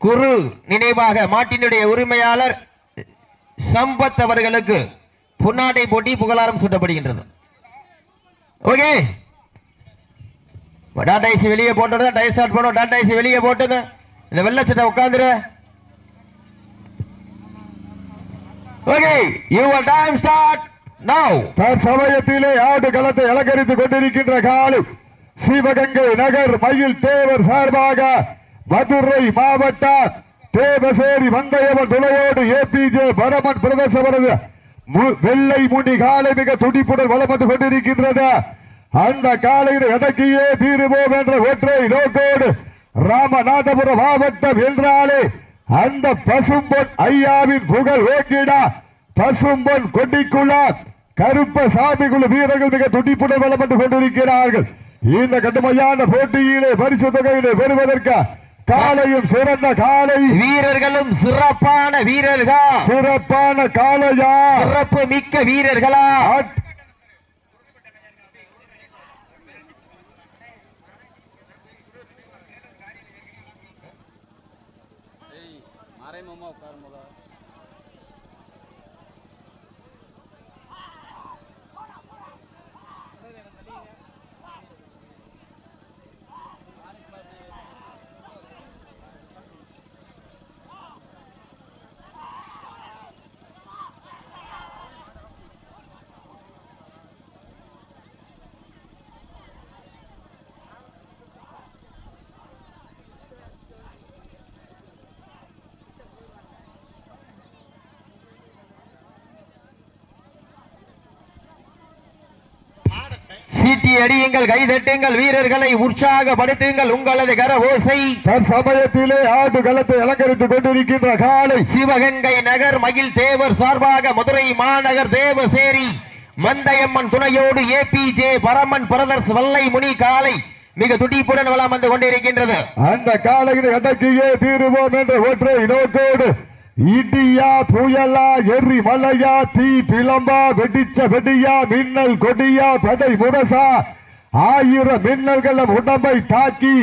குரு நினைவாக மாட்டினுடைய உரிமையாளர் சம்பத் அவர்களுக்கு புன்னாடை போட்டி புகழாரம் சூட்டப்படுகின்றது. ஓகே. டாடா ஐசி வெளியே போட்டது டை ஸ்டார்ட் பண்ணோம் டாடா ஐசி வெளியே போட்டது. இந்த வெள்ளை சட்டை உட்காந்துரு. Okay your time start now தற்சமயத்திலே ஆடு களத்தை அலங்கரித்துக் கொண்டிருக்கின்ற காலம் சிவகங்கை நகர் மயில் தேவர் சார்பாக மதுரை மாவட்டம் தேவசேரி வந்தையவன் துணையோடு ஏபிஜே பரமன் பிரதேச அவரது மு- வெள்ளை முடி காலை மிக துடிப்புடன் வளம் வந்து கொண்டிருக்கின்றது. அந்த காலையில் எடக்கியே தீருவோம் என்ற ஒற்றை நோக்கோடு ராமநாதபுரம் மாவட்டம் என்றாலே அந்த பசும்பொன் ஐயாவின் புகழ் ஓக்கிடா பசும்பொன் கொட்டிக்குள்ளா கருப்ப சாமி குழு வீரர்கள் மிக துடிப்புடன் வளம் வந்து கொண்டிருக்கிறார்கள். இந்த கடுமையான போட்டியிலே பரிசு தொகையிலே பெறுவதற்கு காலையும் சிறந்த காலை. வீரர்களும் சிறப்பான வீரர்கள். சிறப்பான காளையா சிறப்பு மிக்க வீரர்களா சீட்டி அடியுங்கள் கைதட்டுங்கள் வீரர்களை உற்சாகப்படுத்துங்கள் உங்களது கர ஓசை தற்சமயத்திலே ஆடு களத்தை அலங்கரித்துக் கொண்டிருக்கின்ற காலை. சிவகங்கை நகர் மகிழ் தேவர் சார்பாக மதுரை மாநகர் தேவசேரி மந்தையம்மன் துணையோடு ஏபிஜே பரமன் பிரதர்ஸ் வல்லை முனி காலை மிக துடிப்புடன் வளம் வந்து கொண்டிருக்கின்றது. அந்த காலையில் அடக்கியே தீருவோம் என்ற ஒற்றை நோக்கோடு இடியா புயலா எரி மலையா தீ பிளம்பா வெடிச்ச வெடியா மின்னல் கொடியா தடை முரசா ஆயிரம் மின்னல்கள் உடம்பை தாக்கி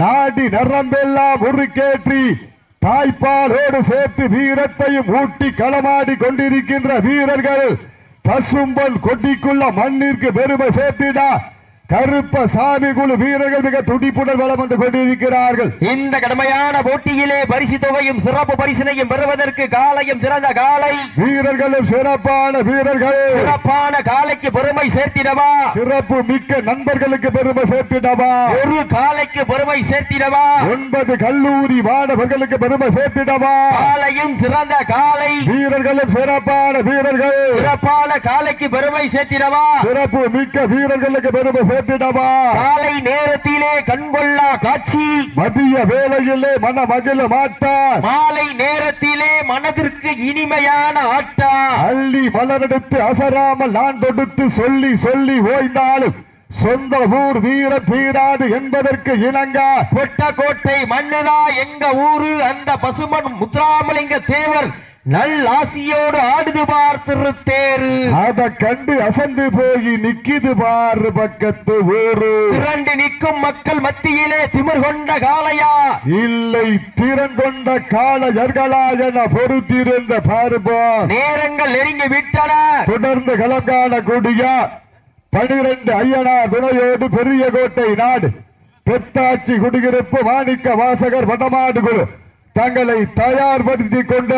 நாடி நரம்பெல்லாம் உருக்கேற்றி தாய்ப்பாலோடு சேர்த்து வீரத்தையும் ஊட்டி களமாடி கொண்டிருக்கின்ற வீரர்கள் பசும்பல் கொட்டிக்குள்ள மண்ணிற்கு பெருமை சேர்த்திடா. கருப்ப சாமி குழு வீரர்கள் மிக துடிப்புடன் வளம் வந்து கொண்டிருக்கிறார்கள். இந்த கடுமையான போட்டியிலே பரிசு தொகையும் சிறப்பு பரிசினையும் பெறுவதற்கு காலையும் சிறந்த காலை. வீரர்களும் சிறப்பான வீரர்கள். சிறப்பான காலைக்கு பெருமை சேர்த்திடவா? சிறப்பு மிக்க நண்பர்களுக்கு பெருமை சேர்த்திடவா? ஒரு காலைக்கு பெருமை சேர்த்திடவா? ஒன்பது கல்லூரி மாணவர்களுக்கு பெருமை சேர்த்திடவா? காலையும் சிறந்த காலை. வீரர்களும் சிறப்பான வீரர்கள். சிறப்பான காலைக்கு பெருமை சேர்த்திடவா? சிறப்பு மிக்க வீரர்களுக்கு பெருமை சேர்த்திடவா காலை நேரத்திலே கண்கொள்ளா காட்சி. மதிய வேளையிலே மன மகிழ மாட்டார் மாலை நேரத்திலே மனதிற்கு இனிமையான ஆட்டா. அள்ளி மலரெடுத்து அசராமல் நான் தொடுத்து சொல்லி சொல்லி ஓய்ந்தாலும் சொந்த ஊர் வீர தீராது என்பதற்கு இணங்க. கொட்டக்கோட்டை மண்ணுதா எங்க ஊரு? அந்த பசுமன் முத்துராமலிங்க தேவர் நல் ஆசியோடு ஆடுது பார்த்திரு தேரு அத கண்டு அசந்து போய் நிக்கிது பாரு பக்கத்து ஊரு. திரண்டு நிற்கும் மக்கள் மத்தியிலே திமிர் கொண்ட காளையா. இல்லை திறன் கொண்ட காளையர்களா என பொறுத்திருந்த பார்ப்போம் நேரங்கள் நெருங்கி விட்டன. தொடர்ந்து களம் காணக்கூடிய பனிரெண்டு ஐயனா துணையோடு பெரிய கோட்டை நாடு. பெத்தாச்சி குடியிருப்பு மாணிக்க வாசகர் வடமாடு குழு தங்களை தயார்படுத்திக் கொண்ட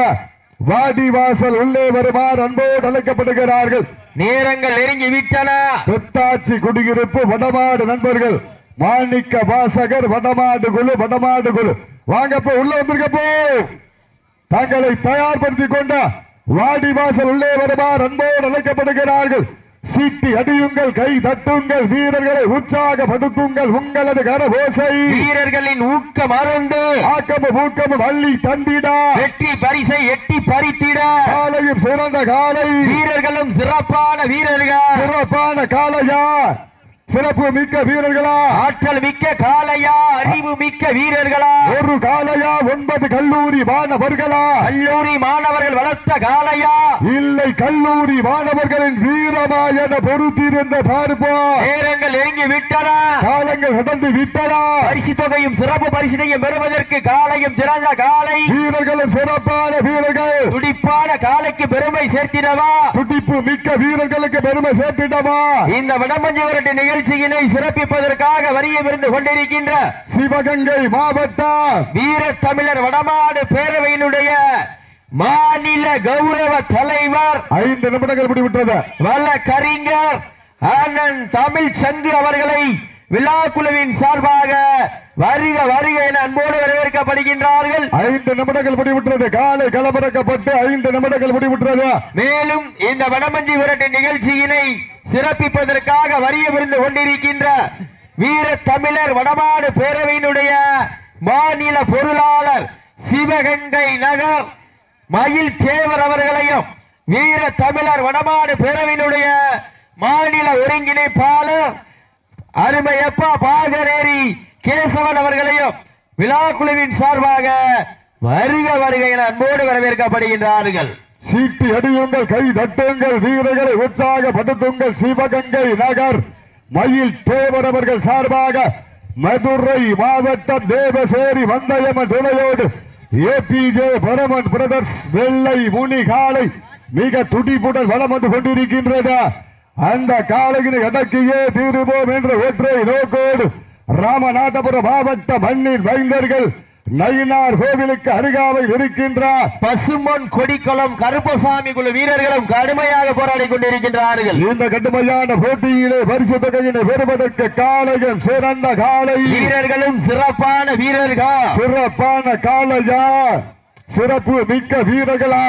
வாடி வாசல் உள்ளே வருமாறு அன்போடு அழைக்கப்படுகிறார்கள். நேரங்கள் நெருங்கி விட்டன பெத்தாச்சி குடியிருப்பு வடமாடு நண்பர்கள். மாணிக்க வாசகர் வடமாடு குழு வடமாடு குழு. வாங்கப்போ உள்ள வந்திருக்கப்போ. தங்களை தயார்படுத்திக் கொண்ட வாடி வாசல் உள்ளே வருமாறு அன்போடு அழைக்கப்படுகிறார்கள். சீட்டி அடியுங்கள் கை தட்டுங்கள் வீரர்களை உற்சாகப்படுத்துங்கள் உங்களது கரபோசை. வீரர்களின் ஊக்கம் அருந்து. ஆக்கமும் ஊக்கமும் அள்ளி தந்திடா. வெற்றி பரிசை எட்டி பறித்திட. காலையும் சிறந்த காலை. வீரர்களும் சிறப்பான வீரர்கள். சிறப்பான காளையா சிறப்பு மிக்க வீரர்களா? ஆற்றல் மிக்க காளையா அறிவு மிக்க வீரர்களா? ஒரு காலையா ஒன்பது கல்லூரி மாணவர்களா? கல்லூரி மாணவர்கள் வளர்த்த காளையா? இல்லை கல்லூரி மாணவர்களின் வீரமா என பொறுத்திருந்த பார்ப்போம். நேரங்கள் நெருங்கி விட்டன காலங்கள் கடந்து விட்டனா பரிசு தொகையும் சிறப்பு பரிசினையும் பெறுவதற்கு காலையும் சிறந்த காலை வீரர்களும் சிறப்பான வீரர்கள். துடிப்பான காலைக்கு பெருமை சேர்த்திடவா? துடிப்பு மிக்க வீரர்களுக்கு பெருமை சேர்த்திடமா இந்த வடமஞ்சி விரட்டு நிகழ்ச்சியினை சிறப்பிப்பதற்காக வரியமிருந்து கொண்டிருக்கின்ற சிவகங்கை மாவட்டம். வீர தமிழர் வடமாடு பேரவையினுடைய மாநில கௌரவ தலைவர் ஐந்து நிமிடங்கள் முடிவிட்டது வல்ல கரிஞர் அண்ணன் தமிழ் சங்கு அவர்களை விழா குழுவின் சார்பாக வருக வருக என அன்போடு வரவேற்கப்படுகின்றார்கள். ஐந்து நிமிடங்கள் முடிவிட்டது காலை கலபரக்கப்பட்டு ஐந்து நிமிடங்கள் முடிவிட்டது மேலும் இந்த வடமஞ்சி விரட்டு நிகழ்ச்சியினை சிறப்பிப்பதற்காக வரியமிருந்து கொண்டிருக்கின்ற வீர தமிழர் வடமாடு பேரவையினுடைய மாநில பொருளாளர் சிவகங்கை நகர் மயில் தேவர் அவர்களையும் வீர தமிழர் வடமாடு பேரவையினுடைய மாநில ஒருங்கிணைப்பாளர் அருமையப்பா பாகரேரி கேசவன் அவர்களையும் விழா குழுவின் சார்பாக வருக வருகையின் என அன்போடு வரவேற்கப்படுகின்றார்கள். சீட்டி அடியுங்கள் கை தட்டுங்கள் வீரர்களை உற்சாகப்படுத்துங்கள். சிவகங்கை நகர் மயில் தேவர் அவர்கள் சார்பாக மதுரை மாவட்டம் தேவசேரி வந்தயம்மன் துணையோடு ஏபிஜே பரமன் பிரதர்ஸ் வெள்ளை முனி காலை மிக துடிப்புடன் வளம் வந்து கொண்டிருக்கின்றது. அந்த காலையினை அடக்கியே தீருவோம் என்ற ஒற்றை நோக்கோடு ராமநாதபுரம் மாவட்ட மண்ணின் வைந்தர்கள் நயினார் கோவிலுக்கு அருகாமையில் இருக்கின்றார் பசும்பொன் கொடிக்குளம் கருப்பசாமி குழு வீரர்களும் கடுமையாக போராடி கொண்டிருக்கின்றார்கள். இந்த கடுமையான போட்டியிலே பரிசு தொகையினை பெறுவதற்கு காலையும் சிறந்த காலை வீரர்களும் சிறப்பான வீரர்கள்? சிறப்பான காலையா சிறப்பு மிக்க வீரர்களா?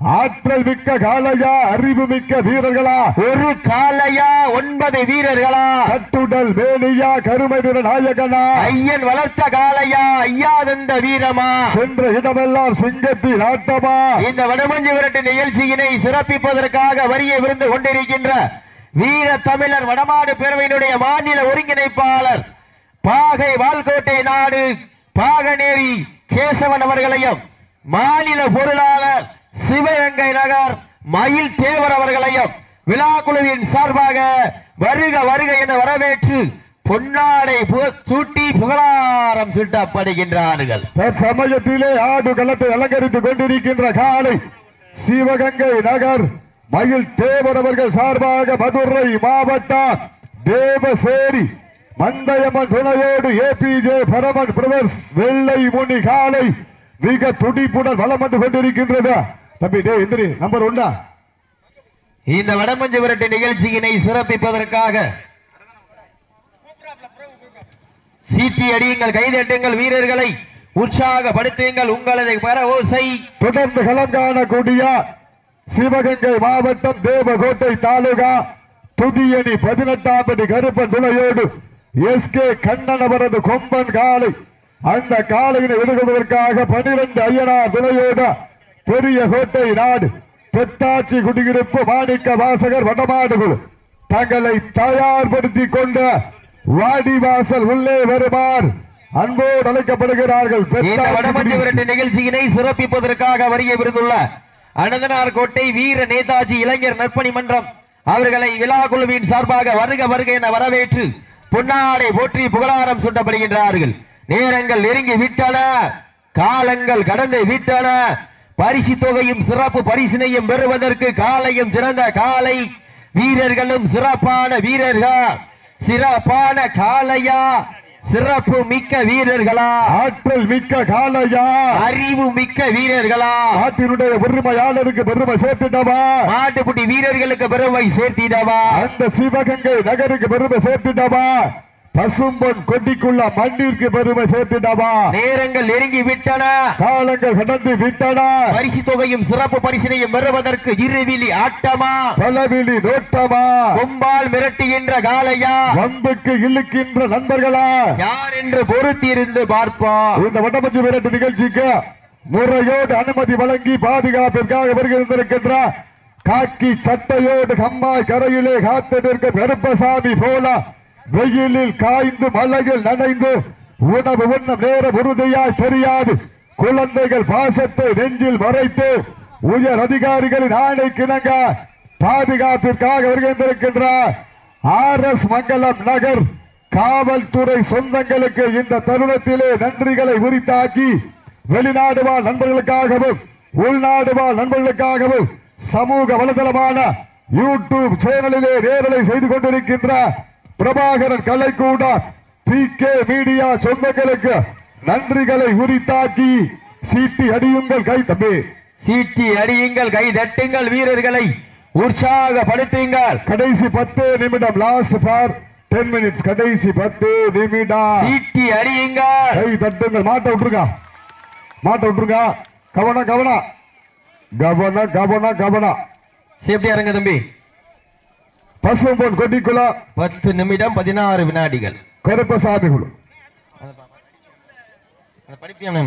ஆற்றல் மிக்க காலையா அறிவு மிக்க வீரர்களா? ஒரு காலையா ஒன்பது வீரர்களா? கட்டுடல் வேணியா கருமை வீர நாயகனா? ஐயன் வளர்த்த காலையா ஐயா தந்த வீரமா? சென்ற இடமெல்லாம் சிங்கத்தின் ஆட்டமா? இந்த வடமஞ்சி விரட்டு நிகழ்ச்சியினை சிறப்பிப்பதற்காக வரிய விருந்து கொண்டிருக்கின்ற வீர தமிழர் வடமாடு பேரவையினுடைய மாநில ஒருங்கிணைப்பாளர் பாகை வால்கோட்டை நாடு பாகநேரி கேசவன் அவர்களையும் மாநில பொருளாளர் சிவகங்கை நகர் மயில் தேவர் அவர்களையும் விழா குழுவின் சார்பாக வருக வருக என வரவேற்று பொன்னாடை சூட்டி புகழாரம் சூட்டப்படுகின்றார்கள். தற்சமயத்திலே ஆடு களத்தை அலங்கரித்துக் கொண்டிருக்கின்ற காலை சிவகங்கை நகர் மயில் தேவர் அவர்கள் சார்பாக மதுரை மாவட்டம் தேவசேரி மந்தயம்மன் துணையோடு ஏபிஜே பரமன் பிரதர்ஸ் வெள்ளை முனி காலை மிக துடிப்புடன் வளம் வந்து கொண்டிருக்கின்றது. தம்பி டே எந்திரி நம்பர் ஒன்னா இந்த வடமஞ்சு விரட்டு நிகழ்ச்சியினை சிறப்பிப்பதற்காக சீட்டி அடியுங்கள் கைதட்டுங்கள் வீரர்களை உற்சாகப்படுத்துங்கள் உங்களது பர ஓசை. தொடர்ந்து களம் காணக்கூடிய சிவகங்கை மாவட்டம் தேவகோட்டை தாலுகா துதியணி பதினெட்டாம் படி கருப்பன் துணையோடு எஸ் கே கண்ணன் அவரது கொம்பன் காலை. அந்த காலையினை எதிர்கொள்வதற்காக பனிரெண்டு ஐயனார் துணையோடு பெரிய கோட்டை நாடு பெத்தாச்சி குடியிருப்பு மாணிக்க வாசகர் வடமாடுகள் தங்களை தயார்படுத்திக் கொண்ட வாடிவாசல் உள்ளே வருமாறு அன்போடு அழைக்கப்படுகிறார்கள். இந்த பெத்தாச்சி வடமஞ்சு குடியிருப்பு- விரட்டு நிகழ்ச்சியினை சிறப்பிப்பதற்காக வருகை விருந்துள்ள அனந்தனார் கோட்டை வீர நேதாஜி இளைஞர் நற்பணி மன்றம் அவர்களை விழா குழுவின் சார்பாக வருக வருக என வரவேற்று பொன்னாடை போற்றி புகழாரம் சூட்டப்படுகின்றார்கள். நேரங்கள் நெருங்கி விட்டன காலங்கள் கடந்து விட்டன. பரிசு தொகையும் சிறப்பு பரிசினையும் பெறுவதற்கு காலையும் சிறந்த காலை வீரர்களும் சிறப்பான வீரர்கள்? சிறப்பான காளையா? சிறப்பு மிக்க வீரர்களா? ஆற்றல் மிக்க காலையா அறிவு மிக்க வீரர்களா? நாட்டினுடைய பெருமையாளருக்கு பெருமை சேர்த்துட்டவா மாட்டுப்புட்டி வீரர்களுக்கு பெருமை சேர்த்திடவா? அந்த சிவகங்கை நகருக்கு பெருமை சேர்த்துட்டவா பசும்பொன் கொட்டிக்குள்ள மண்ணிற்கு பெருமை சேர்த்துட்டவா? நேரங்கள் நெருங்கி விட்டன. காலங்கள் கடந்து விட்டன. பரிசு தொகையும் சிறப்பு பரிசினையும் பெறுவதற்கு இருவிழி ஆட்டமா? பலவிழி நோட்டமா? கொம்பால் மிரட்டுகின்ற காளையா? வம்புக்கு இழுக்கின்ற நண்பர்களா? யார் என்று பொறுத்திருந்து பார்ப்போம் இந்த வட்டமஞ்சு விரட்டு நிகழ்ச்சிக்கு முறையோடு அனுமதி வழங்கி பாதுகாப்பிற்காக வருகின்றிருக்கின்ற காக்கி சட்டையோடு கம்மாய் கரையிலே காத்து நிற்கும் கருப்பசாமி போல வெயிலில் காய்ந்து மலையில் நனைந்து உணவு உண்ண நேர உறுதியாய் தெரியாது. குழந்தைகள் பாசத்தை நெஞ்சில் மறைத்து உயர் அதிகாரிகளின் ஆணைக்கிணங்க பாதுகாப்பிற்காக வருகின்றிருக்கின்றார். ஆர் எஸ் மங்கலம் நகர் காவல்துறை சொந்தங்களுக்கு இந்த தருணத்திலே நன்றிகளை உரித்தாக்கி வெளிநாடு வாழ் நண்பர்களுக்காகவும் உள்நாடு வாழ் நண்பர்களுக்காகவும் சமூக வலைதளமான யூடியூப் சேனலிலே நேரலை செய்து கொண்டிருக்கின்ற பிரபாகரன் கலைக்கூட பி கே மீடியா சொந்தங்களுக்கு நன்றிகளை உரித்தாக்கி சீட்டி அடியுங்கள் கை தம்பி. சீட்டி அடியுங்கள் கை தட்டுங்கள் வீரர்களை. உற்சாகப்படுத்துங்கள். கடைசி பத்து நிமிடம் லாஸ்ட் ஃபார் டென் மினிட்ஸ் கடைசி பத்து நிமிடம். சீட்டி அடியுங்கள். கை தட்டுங்கள். மாட்ட விட்டுருங்க. மாட்ட விட்டுருங்க. கவனம் கவனம். கவனம் கவனம் கவனம். சேஃப்டியா இருங்க தம்பி. பசும்பொன் கொட்டிக்குளம் பத்து நிமிடம் பதினாறு வினாடிகள். கருப்பசாமி குழு அந்த படிப்பியான